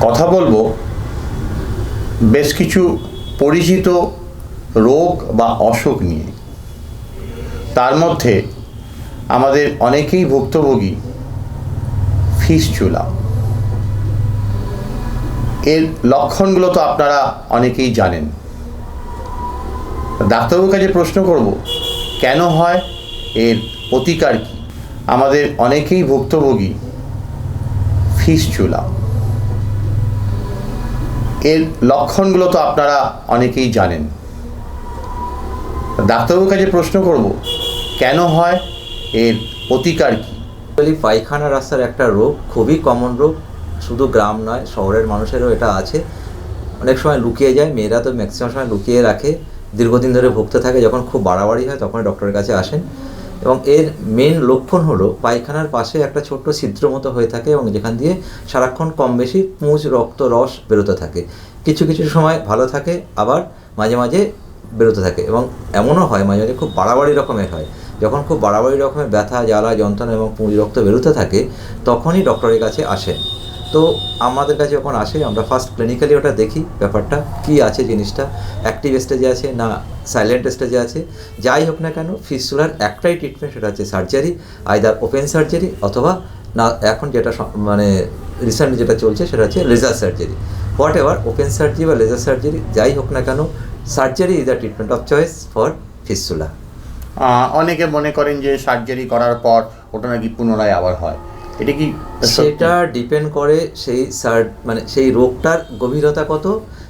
কথা বলব, বেশ কিছু পরিচিত রোগ বা অসুখ নিয়ে। তার মধ্যে আমাদের অনেকেই ভুক্তভোগী ফিসচুলা এর লক্ষণগুলো তো আপনারা অনেকেই জানেন। ডাক্তারবাবুর কাছে প্রশ্ন করব, কেন হয়? এর প্রতিকার কী? আমাদের অনেকেই ভুক্তভোগী ফিসচুলা লক্ষণগুলো তো আপনারা অনেকেই জানেন। ডাক্তারবাবুর কাছে প্রশ্ন করব, কেন হয়? এর প্রতিকার কী? পায়খানা রাস্তার একটা রোগ, খুবই কমন রোগ, শুধু গ্রাম নয়, শহরের মানুষেরও এটা আছে। অনেক সময় লুকিয়ে যায়, মেয়েরা তো ম্যাক্সিমাম সময় লুকিয়ে রাখে। দীর্ঘদিন ধরে ভুগতে থাকে, যখন খুব বাড়াবাড়ি হয় তখন ডক্টরের কাছে আসেন। এবং এর মেন লক্ষণ হলো পায়খানার পাশে একটা ছোট্ট ছিদ্র মতো হয়ে থাকে এবং যেখান দিয়ে সারাক্ষণ কম বেশি পুঁজ, রক্ত, রস বেরোতে থাকে। কিছু কিছু সময় ভালো থাকে, আবার মাঝে মাঝে বেরোতে থাকে এবং এমনও হয় মাঝে মাঝে খুব বাড়াবাড়ি রকমের হয়। যখন খুব বাড়াবাড়ি রকমের ব্যথা জ্বালা যন্ত্রণা এবং পুঁজ রক্ত বেরোতে থাকে তখনই ডক্টরের কাছে আসেন তো আমাদের কাছে যখন আসে আমরা ফার্স্ট ক্লিনিক্যালি ওটা দেখি ব্যাপারটা কি আছে জিনিসটা অ্যাক্টিভ স্টেজে আছে না সাইলেন্ট স্টেজে আছে। যাই হোক না কেন ফিস্টুলার একটাই ট্রিটমেন্ট সেটা হচ্ছে সার্জারি আইদার ওপেন সার্জারি অথবা না এখন যেটা মানে রিসেন্টলি যেটা চলছে সেটা হচ্ছে laser surgery whatever open surgery বা লেজার সার্জারি যাই হোক না কেন surgery is the treatment of choice for fistula ah, অনেকে মনে করেন যে সার্জারি করার পর ওটা নাকি পুনরায় আবার হয়। এটা কি সেটা ডিপেন্ড করে সেই সার মানে সেই রোগটার গভীরতা কত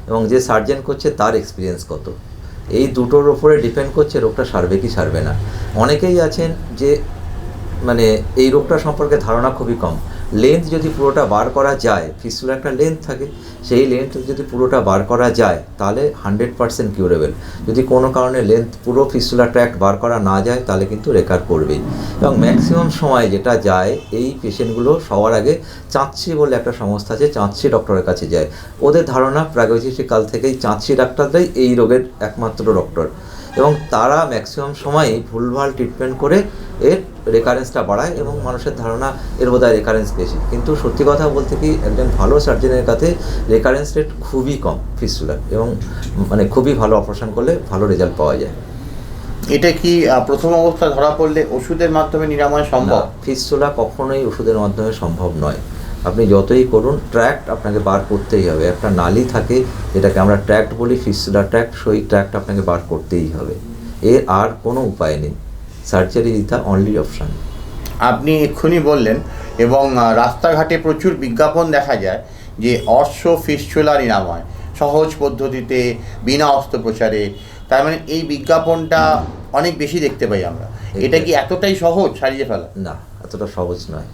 এবং যে সার্জেন করছে তার এক্সপিরিয়েন্স কত। এই দুটোর ওপরে ডিপেন্ড করছে রোগটা সারবে কি সারবে না। অনেকেই আছেন যে মানে এই রোগটা সম্পর্কে ধারণা খুবই কম। লেন্থ যদি পুরোটা বার করা যায় ফিস্টুলার একটা লেন্থ থাকে, সেই লেন্থ যদি পুরোটা বার করা যায়, তাহলে হান্ড্রেড পার্সেন্ট কিউরেবল যদি কোনো কারণে লেন্থ পুরো ফিস্টুলার ট্র্যাক্ট বার করা না যায়, তাহলে কিন্তু রেকার করবেই। এবং ম্যাক্সিমাম সময় যেটা যায়, এই পেশেন্টগুলো সবার আগে চাঁদছি বলে একটা সংস্থা আছে চাঁদছি ডক্টরের কাছে যায়। ওদের ধারণা প্রাগৈতিহাসিক কাল থেকেই চাঁদছি ডাক্তাররাই এই রোগের একমাত্র ডক্টর এবং তারা ম্যাক্সিমাম সময়ই ভুলভাল ট্রিটমেন্ট করে, এর রেকারেন্সটা বাড়ায় এবং মানুষের ধারণা এর বোধহয় রেকারেন্স বেশি। কিন্তু সত্যি কথা বলতে কি একজন ভালো সার্জনের কাছে রেকারেন্স রেট খুবই কম ফিস্টুলার এবং মানে খুবই ভালো অপারেশন করলে ভালো রেজাল্ট পাওয়া যায়। এটা কি প্রথম অবস্থা ধরা পড়লে ওষুধের মাধ্যমে নিরাময় সম্ভব? ফিস্টুলা কখনোই ওষুধের মাধ্যমে সম্ভব নয়। আপনি যতই করুন ট্র্যাক্ট আপনাকে বার করতেই হবে। একটা নালি থাকে যেটাকে আমরা ট্র্যাক্ট বলি ফিস্টুলা ট্র্যাক্ট সেই ট্র্যাক্ট আপনাকে বার করতেই হবে। এর আর কোনো উপায় নেই। Surgery is the only option আপনি এক্ষুনি বললেন এবং রাস্তাঘাটে প্রচুর বিজ্ঞাপন দেখা যায় যে অশ্ব ফিসচুলা নিরাময় সহজ পদ্ধতিতে বিনা অস্ত্রোপচারে। তার মানে এই বিজ্ঞাপনটা অনেক বেশি দেখতে পাই আমরা। এটা কি এতটাই সহজ সারিয়ে ফেলা? না এতটা সহজ নয়।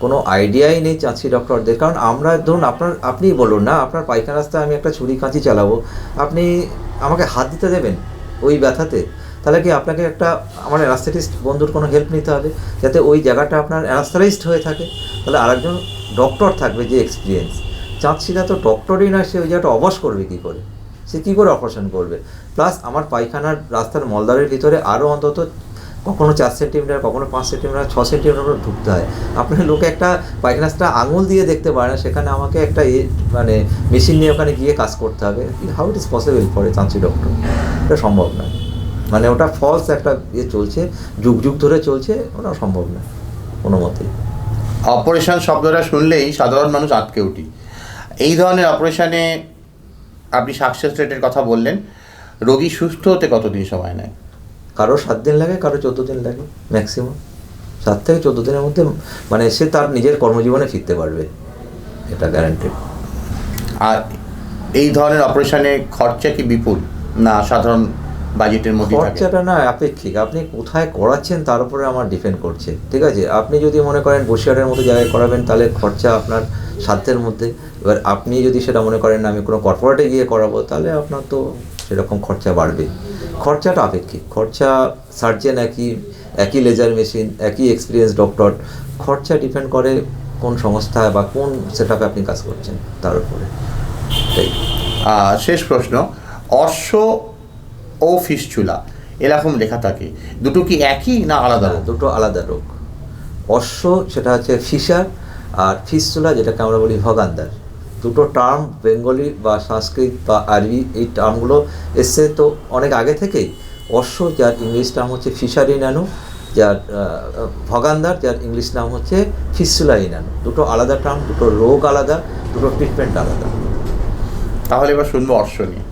কোনো আইডিয়াই নেই চাচ্ছি ডক্টরদের। কারণ আমরা ধরুন আপনার আপনিই বলুন না আপনার পায়খানা রাস্তায় আমি একটা ছুরি কাঁচি চালাবো। আপনি আমাকে হাত দিতে দেবেন ওই ব্যথাতে? তাহলে কি আপনাকে একটা আমার অ্যানাস্থেটিস্ট বন্ধুর কোনো হেল্প নিতে হবে, যাতে ওই জায়গাটা আপনার অ্যানাস্থেটাইজড হয়ে থাকে। তাহলে আরেকজন ডক্টর থাকবে যে এক্সপিরিয়েন্স চাঁদশিরা তো ডক্টরই না, সে ওই জায়গাটা অবশ করবে কী করে? সে কী করে অপারেশন করবে? প্লাস আমার পায়খানার রাস্তার মলদারের ভিতরে আরও অন্তত কখনো চার সেন্টিমিটার কখনো পাঁচ সেন্টিমিটার ছ সেন্টিমিটার ঢুকতে হয়। আপনার লোকে একটা পায়খানাসটা আঙুল দিয়ে দেখতে পারে না, সেখানে আমাকে একটা মানে মেশিন নিয়ে ওখানে গিয়ে কাজ করতে হবে। How it is possible for a chancy doctor এটা সম্ভব নয়। মানে ওটা ফলস একটা ইয়ে চলছে যুগ যুগ ধরে চলছে ওটা সম্ভব নয় কোনো মতেই। অপারেশন শব্দটা শুনলেই সাধারণ মানুষ আটকে উঠি। এই ধরনের অপারেশনে আপনি সাকসেস রেটের কথা বললেন রোগী সুস্থ হতে কতদিন সময় নেয়? কারও সাত দিন লাগে কারও চোদ্দ দিন লাগে ম্যাক্সিমাম সাত থেকে চোদ্দ দিনের মধ্যে মানে সে তার নিজের কর্মজীবনে ফিরতে পারবে এটা গ্যারান্টেড আর এই ধরনের অপারেশনে খরচা কি বিপুল? না সাধারণ বাজেটের মধ্যে খরচাটা না আপেক্ষিক। আপনি কোথায় করাচ্ছেন তার উপরে আমার ডিপেন্ড করছে। ঠিক আছে? আপনি যদি মনে করেন বসিরহাটের মতো জায়গায় করাবেন তাহলে খরচা আপনার সাধ্যের মধ্যে। এবার আপনি যদি সেটা মনে করেন আমি কোনো কর্পোরেটে গিয়ে করাবো তাহলে আপনার তো সেরকম খরচা বাড়বে। খরচাটা আপেক্ষিক। খরচা সার্জেন একই একই লেজার মেশিন একই এক্সপিরিয়েন্স ডক্টর খরচা ডিপেন্ড করে কোন সংস্থা বা কোন সেট আপনি কাজ করছেন তার উপরে। তাই। শেষ প্রশ্ন। অশ্ব ও ফিসচুলা এরকম লেখা থাকে। দুটো কি একই না আলাদা দুটো আলাদা রোগ। অশ্ব সেটা হচ্ছে ফিশার আর ফিসচুলা যেটাকে আমরা বলি ভগান্দার। দুটো টার্ম বেঙ্গলি বা সংস্কৃত বা আরবি এই টার্মগুলো এসছে তো অনেক আগে থেকেই। অশ্ব যার ইংলিশ নাম হচ্ছে ফিশারি ন্যানো যার ভগান্দার যার ইংলিশ নাম হচ্ছে ফিসুলা ইনানো দুটো আলাদা টার্ম দুটো রোগ আলাদা দুটো ট্রিটমেন্ট আলাদা। তাহলে এবার শুনব অর্শ নিয়ে।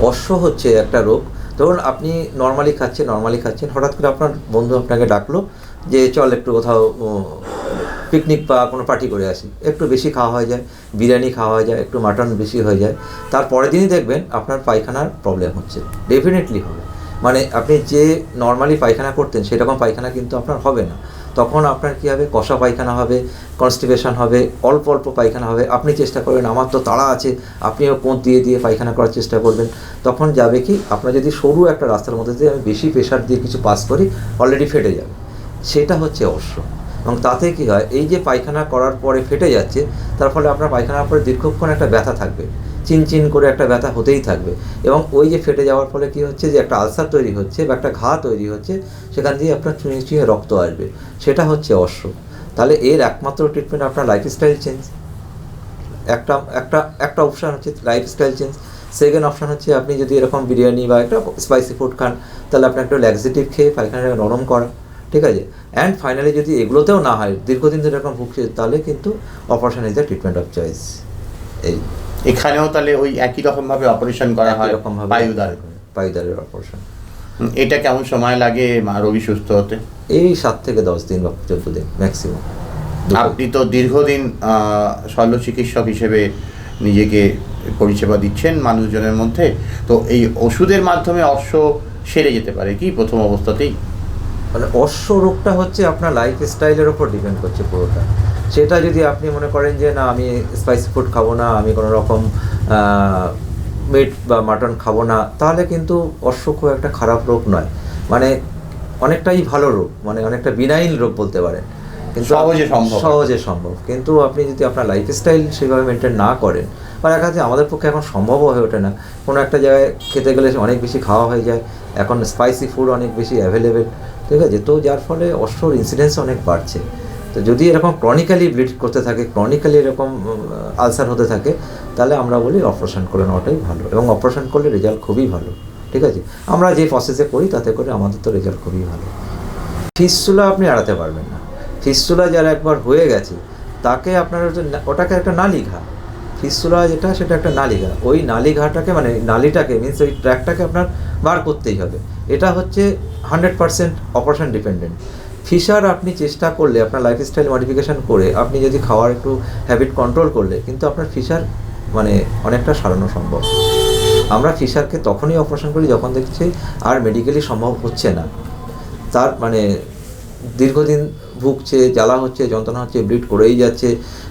অশ্ব হচ্ছে একটা রোগ। ধরুন আপনি নর্মালি খাচ্ছেন নর্মালি খাচ্ছেন, হঠাৎ করে আপনার বন্ধু আপনাকে ডাকলো যে, চল একটু কোথাও পিকনিক বা কোনো পার্টি করে আসি। একটু বেশি খাওয়া হয়ে যায়, বিরিয়ানি খাওয়া হয়ে যায়, একটু মাটন বেশি হয়ে যায়। তার পরের দিনই দেখবেন আপনার পায়খানার প্রবলেম হচ্ছে। ডেফিনেটলি হবে। মানে আপনি যে নর্মালি পায়খানা করতেন, সেরকম পায়খানা কিন্তু আপনার হবে না। তখন আপনার কী হবে? কষা পায়খানা হবে কনস্টিপেশন হবে, অল্প অল্প পায়খানা হবে। আপনি চেষ্টা করবেন, আমার তো তাড়া আছে, আপনিও কোঁত দিয়ে দিয়ে পায়খানা করার চেষ্টা করবেন। তখন যাবে কি? আপনার যদি সরু একটা রাস্তার মধ্যে দিয়ে আমি বেশি প্রেশার দিয়ে কিছু পাস করি অলরেডি ফেটে যাবে। সেটা হচ্ছে অশ্ব এবং তাতে কি হয়? এই যে পায়খানা করার পরে ফেটে যাচ্ছে, তার ফলে আপনার পায়খানার পরে দীর্ঘক্ষণ একটা ব্যথা থাকবে। চিনচিন করে একটা ব্যথা হতেই থাকবে। এবং ওই যে ফেটে যাওয়ার ফলে কি হচ্ছে যে একটা আলসার তৈরি হচ্ছে বা একটা ঘা তৈরি হচ্ছে, সেখান দিয়ে আপনার চুঁয়ে চুঁয়ে রক্ত আসবে। সেটা হচ্ছে অশ্ব তাহলে এর একমাত্র ট্রিটমেন্ট আপনার লাইফস্টাইল চেঞ্জ একটা একটা একটা অপশান হচ্ছে লাইফস্টাইল চেঞ্জ সেকেন্ড অপশান হচ্ছে আপনি যদি এরকম বিরিয়ানি বা একটা স্পাইসি ফুড খান, তাহলে আপনি একটা ল্যাক্সেটিভ খেয়ে পায়খানাটা নরম করা। ঠিক আছে? অ্যান্ড ফাইনালি যদি এগুলোতেও না হয়, দীর্ঘদিন ধরে এরকম ভুগছে, তাহলে কিন্তু operation is the treatment of choice এই। এখানেও তাহলে ওই একই রকম ভাবে অপারেশন করা। হয় পায়ুদার পায়ুদারের অপারেশন এটা কেমন সময় লাগে? মা রোগী সুস্থ হতে? এই সাত থেকে দশ দিন বা চোদ্দ দিন ম্যাক্সিমাম আপনি তো দীর্ঘদিন শল্য চিকিৎসক হিসেবে নিজেকে পরিষেবা দিচ্ছেন মানুষজনের মধ্যে তো এই ওষুধের মাধ্যমে অর্শ সেরে যেতে পারে কি প্রথম অবস্থাতেই? মানে অশ্ব রোগটা হচ্ছে আপনার লাইফ স্টাইলের ওপর ডিপেন্ড করছে পুরোটা। সেটা যদি আপনি মনে করেন যে না আমি স্পাইসি ফুড খাব না আমি কোনো রকম মিট বা মাটন খাব না তাহলে কিন্তু অশ্ব খুব একটা খারাপ রোগ নয়। মানে অনেকটাই ভালো রোগ মানে অনেকটা বিনাইল রোগ বলতে পারেন। কিন্তু সহজে সম্ভব। সহজে সম্ভব। কিন্তু আপনি যদি আপনার লাইফস্টাইল সেভাবে মেনটেন না করেন বা দেখা যাচ্ছে আমাদের পক্ষে এখন সম্ভবও হয়ে ওঠে না। কোনো একটা জায়গায় খেতে গেলে অনেক বেশি খাওয়া হয়ে যায় এখন স্পাইসি ফুড অনেক বেশি অ্যাভেলেবেল ঠিক আছে? তো যার ফলে অশ্বর ইনসিডেন্স অনেক বাড়ছে। তো যদি এরকম ক্রনিক্যালি ব্লিড করতে থাকে ক্রনিক্যালি এরকম আলসার হতে থাকে, তাহলে আমরা বলি অপারেশন করে নেওয়াটাই ভালো এবং অপারেশন করলে রেজাল্ট খুবই ভালো, ঠিক আছে? আমরা যে প্রসেসে করি, তাতে করে আমাদের তো রেজাল্ট খুবই ভালো। ফিসচুলা আপনি এড়াতে পারবেন না। ফিসচুলা যারা একবার হয়ে গেছে, তাকে আপনার ওটাকে একটা নালি ঘা ফিসচুলা যেটা, সেটা একটা নালি ঘা ওই নালি ঘাটাকে মানে নালিটাকে মিনস ওই ট্র্যাকটাকে আপনার বার করতেই হবে। এটা হচ্ছে hundred percent operation dependent fissure আপনি চেষ্টা করলে আপনার লাইফস্টাইল মডিফিকেশান করে আপনি যদি খাওয়ার একটু হ্যাবিট কন্ট্রোল করলে কিন্তু আপনার ফিশার মানে অনেকটা সারানো সম্ভব। আমরা ফিশারকে তখনই অপারেশন করি যখন দেখছি আর মেডিকেলি সম্ভব হচ্ছে না। তার মানে দীর্ঘদিন ভুগছে, জ্বালা হচ্ছে, যন্ত্রণা হচ্ছে ব্লিড করেই যাচ্ছে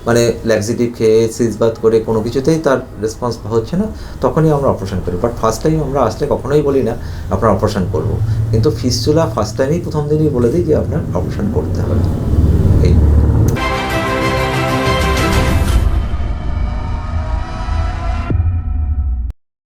মানে ল্যাক্সিটিভ খেয়ে সিজবাত করে কোনো কিছুতেই তার রেসপন্স হচ্ছে না, তখনই আমরা অপারেশন করি। বাট ফার্স্ট টাইম আমরা আসলে কখনোই বলি না, আপনার অপারেশন করব। কিন্তু ফিসচুলা ফার্স্ট টাইমেই প্রথম দিনই বলে দিই যে আপনার অপারেশন করতে হবে।